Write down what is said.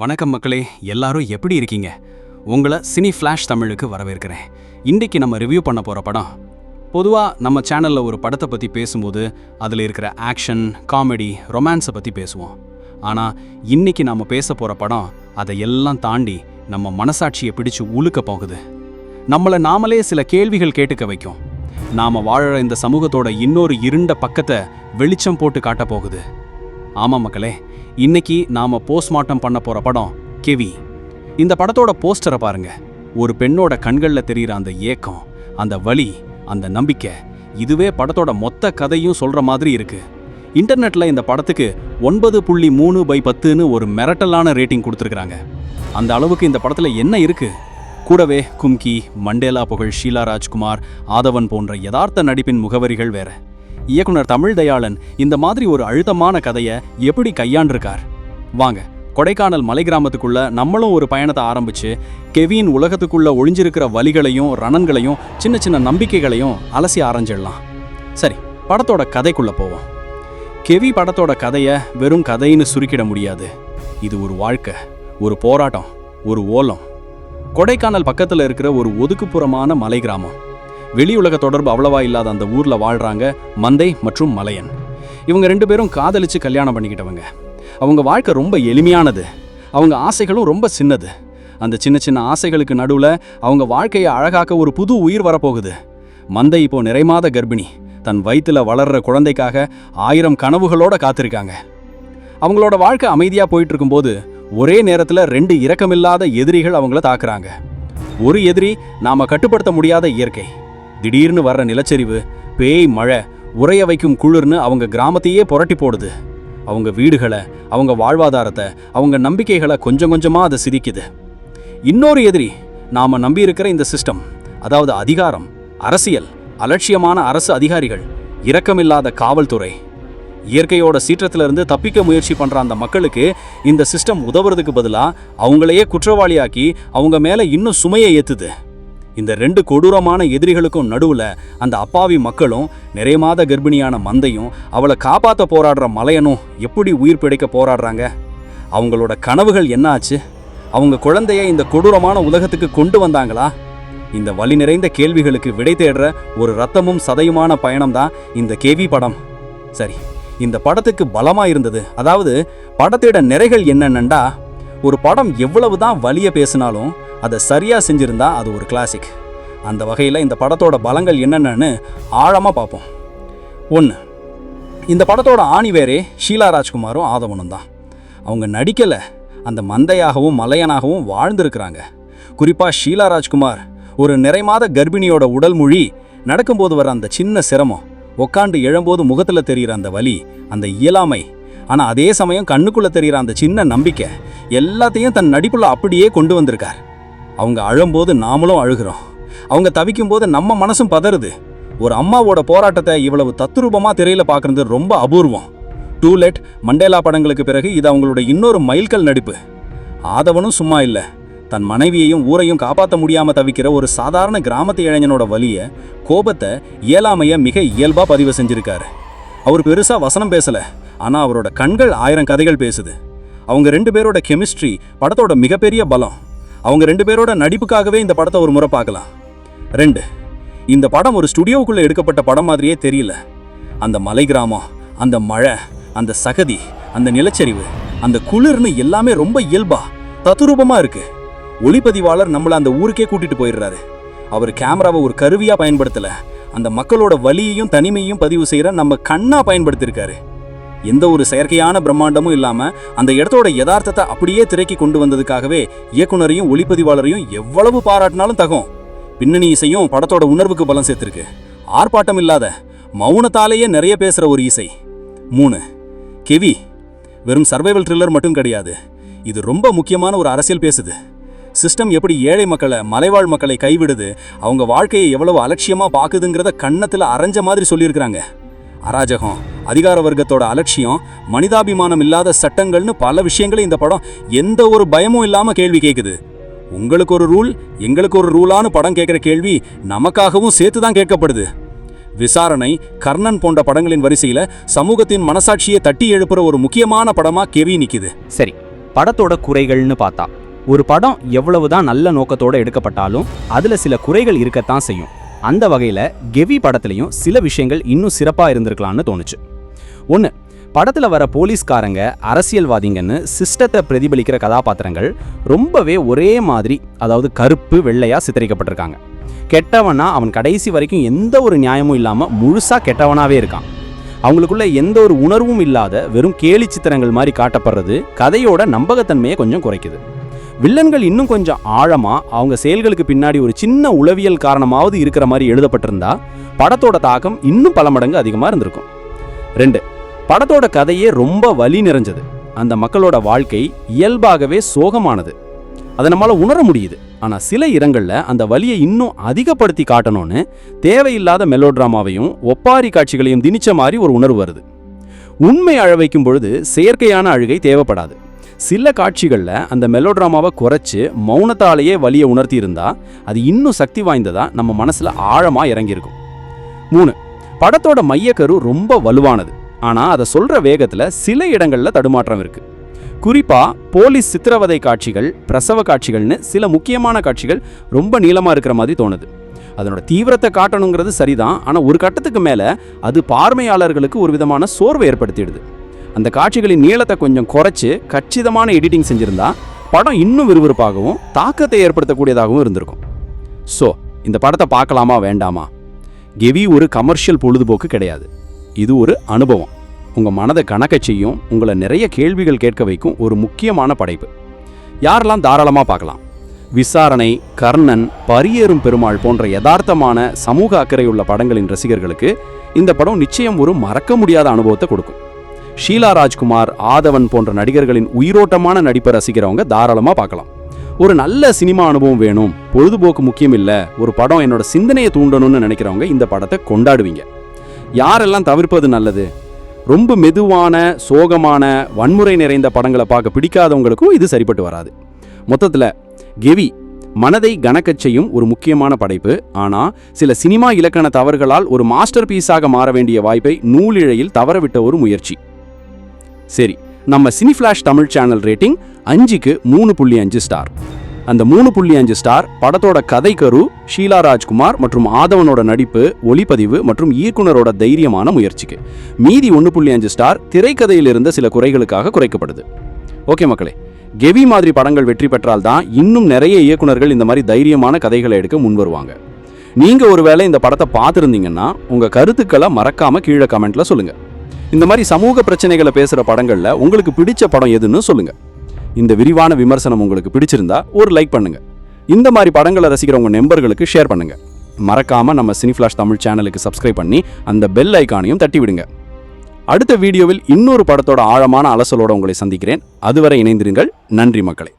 வணக்கம் மக்களே எல்லாரும் எப்படி இருக்கீங்க? உங்களை சினி ஃப்ளாஷ் தமிழுக்கு வரவேற்கிறேன். இன்றைக்கி நம்ம ரிவ்யூ பண்ண போகிற படம் பொதுவாக நம்ம சேனலில் ஒரு படத்தை பற்றி பேசும்போது அதில் இருக்கிற ஆக்ஷன் காமெடி ரொமான்ஸை பற்றி பேசுவோம். ஆனால் இன்னைக்கு நாம் பேச போகிற படம் அதை எல்லாம் தாண்டி நம்ம மனசாட்சியை பிடிச்சு உழுக்க போகுது. நம்மளை நாமளே சில கேள்விகள் கேட்டுக்க வைக்கும். நாம் வாழற இந்த சமூகத்தோட இன்னொரு இருண்ட பக்கத்தை வெளிச்சம் போட்டு காட்ட போகுது. ஆமா மக்களே இன்னைக்கு நாம போஸ்ட்மார்ட்டம் பண்ண போற படம் கெவி. இந்த படத்தோட போஸ்டரை பாருங்க. ஒரு பெண்ணோட கண்களில் தெரியிற அந்த ஏக்கம் அந்த வலி அந்த நம்பிக்கை இதுவே படத்தோட மொத்த கதையும் சொல்ற மாதிரி இருக்கு. இன்டர்நெட்ல இந்த படத்துக்கு ஒன்பது புள்ளி மூணு பை பத்துன்னு ஒரு மிரட்டலான ரேட்டிங் கொடுத்துருக்காங்க அந்த அளவுக்கு இந்த படத்துல என்ன இருக்கு? கூடவே கும்கி மண்டேலா புகழ் ஷீலா ராஜ்குமார் ஆதவன் போன்ற யதார்த்த நடிப்பின் முகவரிகள் வேற. இயக்குனர் தமிழ் தயாளன் இந்த மாதிரி ஒரு அழுத்தமான கதையை எப்படி கையாண்டிருக்கார்? வாங்க கொடைக்கானல் மலை கிராமத்துக்குள்ள நம்மளும் ஒரு பயணத்தை ஆரம்பிச்சு கெவின் உலகத்துக்குள்ள ஒளிஞ்சிருக்கிற வலிகளையும் ரணன்களையும் சின்ன சின்ன நம்பிக்கைகளையும் அலசி ஆரஞ்சிடலாம். சரி படத்தோட கதைக்குள்ள போவோம். கெவி படத்தோட கதையை வெறும் கதைன்னு சுருக்கிட முடியாது. இது ஒரு வாழ்க்கை ஒரு போராட்டம் ஒரு ஓலம். கொடைக்கானல் பக்கத்தில் இருக்கிற ஒரு ஒதுக்குப்புறமான மலை கிராமம். வெளி உலக தொடர்பு அவ்வளவா இல்லாத அந்த ஊரில் வாழ்கிறாங்க மந்தை மற்றும் மலையன். இவங்க ரெண்டு பேரும் காதலிச்சு கல்யாணம் பண்ணிக்கிட்டவங்க. அவங்க வாழ்க்கை ரொம்ப எளிமையானது. அவங்க ஆசைகளும் ரொம்ப சின்னது. அந்த சின்ன சின்ன ஆசைகளுக்கு நடுவில் அவங்க வாழ்க்கையை அழகாக்க ஒரு புது உயிர் வரப்போகுது. மந்தை இப்போ நிறைமாத கர்ப்பிணி. தன் வயிற்றில் வளர்கிற குழந்தைக்காக ஆயிரம் கனவுகளோட காத்திருக்காங்க. அவங்களோட வாழ்க்கை அமைதியாக போயிட்டு இருக்கும்போது ஒரே நேரத்தில் ரெண்டு இரக்கமில்லாத எதிரிகள் அவங்கள தாக்குறாங்க. ஒரு எதிரி நாம் கட்டுப்படுத்த முடியாத இயற்கை. திடீர்னு வர்ற நிலச்சரிவு பேய் மழை உறைய வைக்கும் குளிர்னு அவங்க கிராமத்தையே புரட்டி போடுது. அவங்க வீடுகளை அவங்க வாழ்வாதாரத்தை அவங்க நம்பிக்கைகளை கொஞ்சம் கொஞ்சமாக அதை சிரிக்குது இன்னொரு எதிரி நாம நம்பியிருக்கிற இந்த சிஸ்டம் அதாவது அதிகாரம் அரசியல் அலட்சியமான அரசு அதிகாரிகள் இரக்கமில்லாத காவல்துறை இயற்கையோட சீற்றத்திலிருந்து தப்பிக்க முயற்சி பண்ணுற அந்த மக்களுக்கு இந்த சிஸ்டம் உதவுறதுக்கு பதிலாக அவங்களையே குற்றவாளியாக்கி அவங்க மேலே இன்னும் சுமையை ஏற்றுது இந்த ரெண்டு கொடூரமான எதிரிகளுக்கும் நடுவில் அந்த அப்பாவி மக்களும் நிறைய மாத கர்ப்பிணியான மந்தையும் அவளை காப்பாற்ற போராடுற மலையனும் எப்படி உயிர் பிழைக்க போராடுறாங்க? அவங்களோட கனவுகள் என்ன ஆச்சு அவங்க குழந்தைய இந்த கொடூரமான உலகத்துக்கு கொண்டு வந்தாங்களா? இந்த வழி நிறைந்த கேள்விகளுக்கு விடை தேடுற ஒரு ரத்தமும் சதையுமான பயணம்தான் இந்த கேவி படம். சரி இந்த படத்துக்கு பலமாக இருந்தது. அதாவது படத்தோட நிறைகள் என்னென்னண்டா? ஒரு படம் எவ்வளவு தான் வலிய பேசினாலும் அதை சரியாக செஞ்சுருந்தா அது ஒரு கிளாசிக் அந்த வகையில் இந்த படத்தோட பலங்கள் என்னென்னு ஆழமாக பார்ப்போம். ஒன்று இந்த படத்தோட ஆணி வேறே ஷீலா ராஜ்குமாரும் ஆதவனும் தான். அவங்க நடிக்கலை அந்த மந்தையாகவும் மலையனாகவும் வாழ்ந்திருக்கிறாங்க. குறிப்பாக ஷீலா ராஜ்குமார் ஒரு நிறைமாத கர்ப்பிணியோட உடல் மொழி நடக்கும்போது வர அந்த சின்ன சிரமம் உக்காண்டு எழும்போது முகத்தில் தெரிகிற அந்த வலி அந்த இயலாமை ஆனால் அதே சமயம் கண்ணுக்குள்ளே தெரிகிற அந்த சின்ன நம்பிக்கை எல்லாத்தையும் தன் நடிப்புள்ள அப்படியே கொண்டு வந்திருக்கார். அவங்க அழும்போது நாமளும் அழுகிறோம். அவங்க தவிக்கும்போது நம்ம மனசும் பதறுது. ஒரு அம்மாவோட போராட்டத்தை இவ்வளவு தத்ரூபமாக திரையில் பார்க்குறது ரொம்ப அபூர்வம். டூ லெட் மண்டேலா படங்களுக்கு பிறகு இது அவங்களோட இன்னொரு மைல்கல் நடிப்பு. ஆதவனும் சும்மா இல்லை. தன் மனைவியையும் ஊரையும் காப்பாற்ற முடியாமல் தவிக்கிற ஒரு சாதாரண கிராமத்து இளைஞனோட வழியை கோபத்தை இயலாமையை மிக இயல்பாக பதிவு செஞ்சுருக்காரு. அவர் பெருசாக வசனம் பேசலை. ஆனா அவரோட கண்கள் ஆயிரம் கதைகள் பேசுது. அவங்க ரெண்டு பேரோட கெமிஸ்ட்ரி படத்தோட மிகப்பெரிய பலம். அவங்க ரெண்டு பேரோட நடிப்புக்காகவே இந்த படத்தை ஒரு முறை பார்க்கலாம். ரெண்டு இந்த படம் ஒரு ஸ்டுடியோவுக்குள்ள எடுக்கப்பட்ட படம் மாதிரியே தெரியல. அந்த மலை கிராமம் அந்த மழை அந்த சகதி அந்த நிலச்சரிவு அந்த குளிர்னு எல்லாமே ரொம்ப இயல்பா தத்துரூபமாக இருக்கு. ஒளிப்பதிவாளர் நம்மளை அந்த ஊருக்கே கூட்டிட்டு போயிடுறாரு. அவர் கேமராவை ஒரு கருவியா பயன்படுத்தல. அந்த மக்களோட வலியையும் தனிமையும் பதிவு செய்கிற நம்ம கண்ணா பயன்படுத்தியிருக்காரு எந்த ஒரு செயற்கையான பிரம்மாண்டமும் இல்லாமல் அந்த இடத்தோட யதார்த்தத்தை அப்படியே திரைக்கு கொண்டு வந்ததுக்காகவே இயக்குனரையும் ஒளிப்பதிவாளரையும் எவ்வளவு பாராட்டினாலும் தகும். பின்னணி இசையும் படத்தோட உணர்வுக்கு பலம் சேர்த்துருக்கு. ஆர்ப்பாட்டம் இல்லாத மௌனத்தாலேயே நிறைய பேசுகிற ஒரு இசை. மூணு கெவி. வெறும் சர்வைவல் த்ரில்லர் மட்டும் கிடையாது. இது ரொம்ப முக்கியமான ஒரு அரசியல் பேசுது. சிஸ்டம் எப்படி ஏழை மக்களை மலைவாழ் மக்களை கைவிடுது அவங்க வாழ்க்கையை எவ்வளவு அலட்சியமாக பார்க்குதுங்கிறத கன்னத்தில் அரைஞ்ச மாதிரி சொல்லியிருக்கிறாங்க. அராஜகம். அதிகார வர்க்கத்தோட அலட்சியம் மனிதாபிமானம் இல்லாத சட்டங்கள்னு பல விஷயங்களை இந்த படம் எந்த ஒரு பயமும் இல்லாமல் கேள்வி கேட்குது உங்களுக்கு ஒரு ரூல் எங்களுக்கு ஒரு ரூலான படம் கேட்குற கேள்வி நமக்காகவும் சேர்த்து தான் கேட்கப்படுது. விசாரணை கர்ணன் போன்ற படங்களின் வரிசையில் சமூகத்தின் மனசாட்சியை தட்டி எழுப்புற ஒரு முக்கியமான படமாக கெவி நிற்குது சரி படத்தோட குறைகள்னு பார்த்தா ஒரு படம் எவ்வளவுதான் நல்ல நோக்கத்தோடு எடுக்கப்பட்டாலும் அதில் சில குறைகள் இருக்கத்தான் செய்யும். அந்த வகையில் கெவி படத்துலையும் சில விஷயங்கள் இன்னும் சிறப்பாக இருந்திருக்கலாம்னு தோணுச்சு. ஒன்று படத்தில் வர போலீஸ்காரங்க அரசியல்வாதிங்கன்னு சிஸ்டத்தை பிரதிபலிக்கிற கதாபாத்திரங்கள் ரொம்பவே ஒரே மாதிரி அதாவது கருப்பு வெள்ளையாக சித்தரிக்கப்பட்டிருக்காங்க. கெட்டவனா அவன் கடைசி வரைக்கும் எந்த ஒரு நியாயமும் இல்லாமல் முழுசாக கெட்டவனாகவே இருக்கான். அவங்களுக்குள்ள எந்த ஒரு உணர்வும் இல்லாத வெறும் கேலி சித்திரங்கள் மாதிரி காட்டப்படுறது கதையோட நம்பகத்தன்மையை கொஞ்சம் குறைக்குது. வில்லன்கள் இன்னும் கொஞ்சம் ஆழமாக அவங்க செயல்களுக்கு பின்னாடி ஒரு சின்ன உளவியல் காரணமாவது இருக்கிற மாதிரி எழுதப்பட்டிருந்தா படத்தோட தாக்கம் இன்னும் பல மடங்கு அதிகமாக இருந்திருக்கும். ரெண்டு படத்தோட கதையே ரொம்ப வலி நிறைஞ்சது. அந்த மக்களோட வாழ்க்கை இயல்பாகவே சோகமானது. அதை நம்மளால் உணர முடியுது. ஆனால் சில இடங்களில் அந்த வலியை இன்னும் அதிகப்படுத்தி காட்டணும்னு தேவையில்லாத மெலோட்ராமாவையும் ஒப்பாரி காட்சிகளையும் திணிச்ச மாதிரி ஒரு உணர்வு வருது. உண்மை அழவைக்கும் பொழுது செயற்கையான அழுகை தேவைப்படாது. சில காட்சிகளில் அந்த மெலோட்ராமாவை குறைச்சி மௌனத்தாலேயே வலியை உணர்த்தி இருந்தா அது இன்னும் சக்தி வாய்ந்ததாக நம்ம மனசில் ஆழமாக இறங்கியிருக்கும். மூணு படத்தோட மையக்கரு ரொம்ப வலுவானது. ஆனால் அதை சொல்கிற வேகத்தில் சில இடங்களில் தடுமாற்றம் இருக்கு. குறிப்பாக போலீஸ் சித்திரவதை காட்சிகள் பிரசவ காட்சிகள்னு சில முக்கியமான காட்சிகள் ரொம்ப நீளமா இருக்கிற மாதிரி தோணுது. அதனோட தீவிரத்தை காட்டணுங்கிறது சரிதான் ஆனால் ஒரு கட்டத்துக்கு மேலே அது பார்வையாளர்களுக்கு ஒரு விதமான சோர்வை ஏற்படுத்திடுது. அந்த காட்சிகளின் நீளத்தை கொஞ்சம் குறைச்சி கச்சிதமான எடிட்டிங் செஞ்சிருந்தா படம் இன்னும் விறுவிறுப்பாகவும் தாக்கத்தை ஏற்படுத்தக்கூடியதாகவும் இருந்திருக்கும். ஸோ இந்த படத்தை பார்க்கலாமா வேண்டாமா? கெவி ஒரு கமர்ஷியல் பொழுதுபோக்கு கிடையாது. இது ஒரு அனுபவம். உங்கள் மனதை கணக்கச் செய்யும் உங்களை நிறைய கேள்விகள் கேட்க வைக்கும் ஒரு முக்கியமான படைப்பு. யாரெல்லாம் தாராளமாக பார்க்கலாம்? விசாரணை கர்ணன் பரியேறும் பெருமாள் போன்ற யதார்த்தமான சமூக அக்கறையுள்ள படங்களின் ரசிகர்களுக்கு இந்த படம் நிச்சயம் ஒரு மறக்க முடியாத அனுபவத்தை கொடுக்கும். ஷீலா ராஜ்குமார் ஆதவன் போன்ற நடிகர்களின் உயிரோட்டமான நடிப்பை ரசிக்கிறவங்க தாராளமாக பார்க்கலாம். ஒரு நல்ல சினிமா அனுபவம் வேணும் பொழுதுபோக்கு முக்கியம் ஒரு படம் என்னோட சிந்தனையை தூண்டணும்னு நினைக்கிறவங்க இந்த படத்தை கொண்டாடுவீங்க. யாரெல்லாம் தவிர்ப்பது நல்லது? ரொம்ப மெதுவான சோகமான வன்முறை நிறைந்த படங்களை பார்க்க பிடிக்காதவங்களுக்கும் இது சரிப்பட்டு வராது. மொத்தத்தில் கெவி மனதை கணக்கச் செய்யும் ஒரு முக்கியமான படைப்பு. ஆனால் சில சினிமா இலக்கண தவறுகளால் ஒரு மாஸ்டர் பீஸாக மாற வேண்டிய வாய்ப்பை நூலிழையில் தவறவிட்ட ஒரு முயற்சி. சரி நம்ம cine flash Tamil channel rating அஞ்சுக்கு மூணு புள்ளி அஞ்சு ஸ்டார். அந்த மூணு புள்ளி அஞ்சு ஸ்டார் படத்தோட கதை கரு ஷீலா ராஜ்குமார் மற்றும் ஆதவனோட நடிப்பு ஒளிப்பதிவு மற்றும் இயக்குனரோட தைரியமான முயற்சிக்கு. மீதி ஒன்று புள்ளி அஞ்சு ஸ்டார் திரைக்கதையில் இருந்த சில குறைகளுக்காக குறைக்கப்படுது. ஓகே மக்களே கெவி மாதிரி படங்கள் வெற்றி பெற்றால் தான் இன்னும் நிறைய இயக்குனர்கள் இந்த மாதிரி தைரியமான கதைகளை எடுக்க முன் வருவாங்க. நீங்கள் ஒருவேளை இந்த படத்தை பார்த்துருந்தீங்கன்னா உங்கள் கருத்துக்களை மறக்காமல் கீழே கமெண்ட்ல சொல்லுங்கள் இந்த மாதிரி சமூக பிரச்சனைகளை பேசுகிற படங்களில் உங்களுக்கு பிடிச்ச படம் எதுன்னு சொல்லுங்கள் இந்த விரிவான விமர்சனம் உங்களுக்கு பிடிச்சிருந்தா ஒரு லைக் பண்ணுங்க. இந்த மாதிரி படங்களை ரசிக்கிற உங்க நண்பர்களுக்கு ஷேர் பண்ணுங்க. மறக்காம நம்ம சினிஃபிளாஷ் தமிழ் சேனலுக்கு சப்ஸ்கிரைப் பண்ணி அந்த பெல் ஐகானையும் தட்டி விடுங்க. அடுத்த வீடியோவில் இன்னொரு படத்தோட ஆழமான அலசலோட உங்களை சந்திக்கிறேன். அதுவரை இணைந்திருங்கள். நன்றி மக்களை.